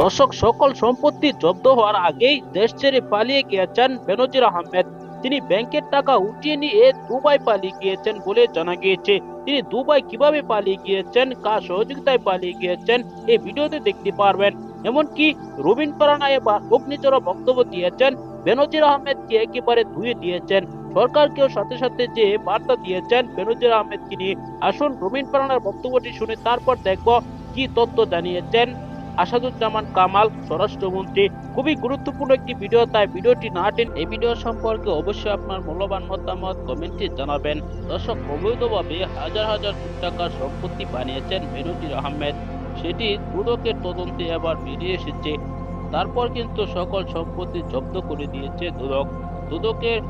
দর্শক সকল সম্পত্তি জব্দ হওয়ার আগেই দেশ ছেড়ে পালিয়ে গিয়েছেন বেনজির আহমেদ। তিনি ব্যাংকের টাকা উঠিয়ে নিয়ে দুবাই পালিয়ে গিয়েছেন বলে জানা গিয়েছে। তিনি দুবাই কীভাবে পালিয়ে গিয়েছেন, কার সহযোগিতায় পালিয়ে গিয়েছেন এই ভিডিওতে দেখতে পারবেন। এমনকি রবিন পারানা এবার অগ্নিচর বক্তব্য দিয়েছেন, বেনজির আহমেদকে একেবারে ধুয়ে দিয়েছেন। সরকারকেও সাথে সাথে যে বার্তা দিয়েছেন বেনজির আহমেদকে নিয়ে আসুন রবিন পারানার বক্তব্যটি শুনে তারপর দেখব কি তথ্য জানিয়েছেন। আসাদুজ্জামান কামাল, স্বরাষ্ট্রমন্ত্রী। খুবই গুরুত্বপূর্ণ একটি ভিডিও, তাই ভিডিওটি না টেন এই ভিডিও সম্পর্কে অবশ্যই আপনার মূল্যবান মতামত কমেন্টে জানাবেন। দর্শক, অবৈধভাবে হাজার হাজার কোটি টাকার সম্পত্তি বানিয়েছেন বেনজির আহমেদ। সেটি দুদকের তদন্তে এবার বেরিয়ে এসেছে। তারপর কিন্তু সকল সম্পত্তি জব্দ করে দিয়েছে দুদক। দুদকের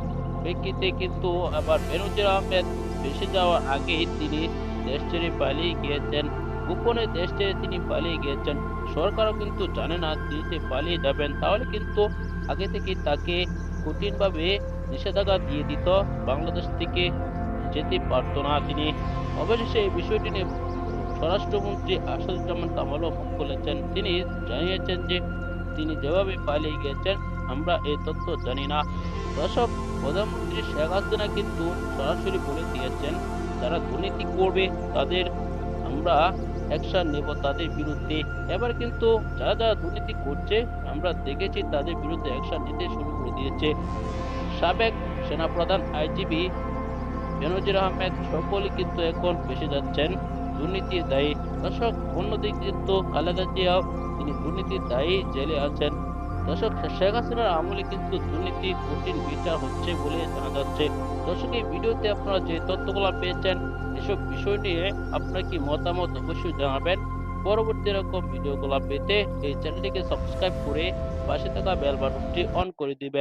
প্রেক্ষিতে কিন্তু আবার বেনজির আহমেদ ভেসে যাওয়ার আগেই তিনি দেশ ছেড়ে পালিয়ে গিয়েছেন। গোপনে দেশ ছেড়ে তিনি পালিয়ে গিয়েছেন। সরকারও কিন্তু জানে না তিনি পালিয়ে যাবেন। তাহলে কিন্তু আগে থেকে তাকে কঠিনভাবে নিষেধাজ্ঞা দিয়ে দিত। বাংলাদেশ থেকে যেতে পারতো না তিনি। অবশেষে এই বিষয়টি নিয়ে স্বরাষ্ট্রমন্ত্রী আসাদুজ্জামান কামালও মুখ খুলেছেন। তিনি জানিয়েছেন যে তিনি যেভাবে পালিয়ে গিয়েছেন, আমরা এই তথ্য জানি না। দর্শক, প্রধানমন্ত্রী শেখ হাসিনা কিন্তু সরাসরি বলে দিয়েছেন, যারা দুর্নীতি করবে তাদের আমরা অ্যাকশন নেব তাদের বিরুদ্ধে। এবার কিন্তু যারা যারা দুর্নীতি করছে, আমরা দেখেছি তাদের বিরুদ্ধে অ্যাকশন নিতে শুরু করে দিয়েছে। সাবেক সেনাপ্রধান আইজিবি বেনজির আহমেদ সকলে কিন্তু এখন ফেসে যাচ্ছেন দুর্নীতির দায়ী। দর্শক, অন্যদিকে কিন্তু খালেদা জিয়াও, তিনি দুর্নীতির দায়ী জেলে আছেন। দর্শক, শেখ হাসিনার আমলে কিন্তু দুর্নীতি কঠিন বিচার হচ্ছে বলে জানা যাচ্ছে। দর্শক, এই ভিডিওতে আপনারা যে তথ্যগুলো পেয়েছেন, এসব বিষয় নিয়ে আপনার কি মতামত অবশ্যই জানাবেন। পরবর্তী এরকম ভিডিওগুলো পেতে এই চ্যানেলটিকে সাবস্ক্রাইব করে পাশে থাকা বেল বাটনটি অন করে দিবেন।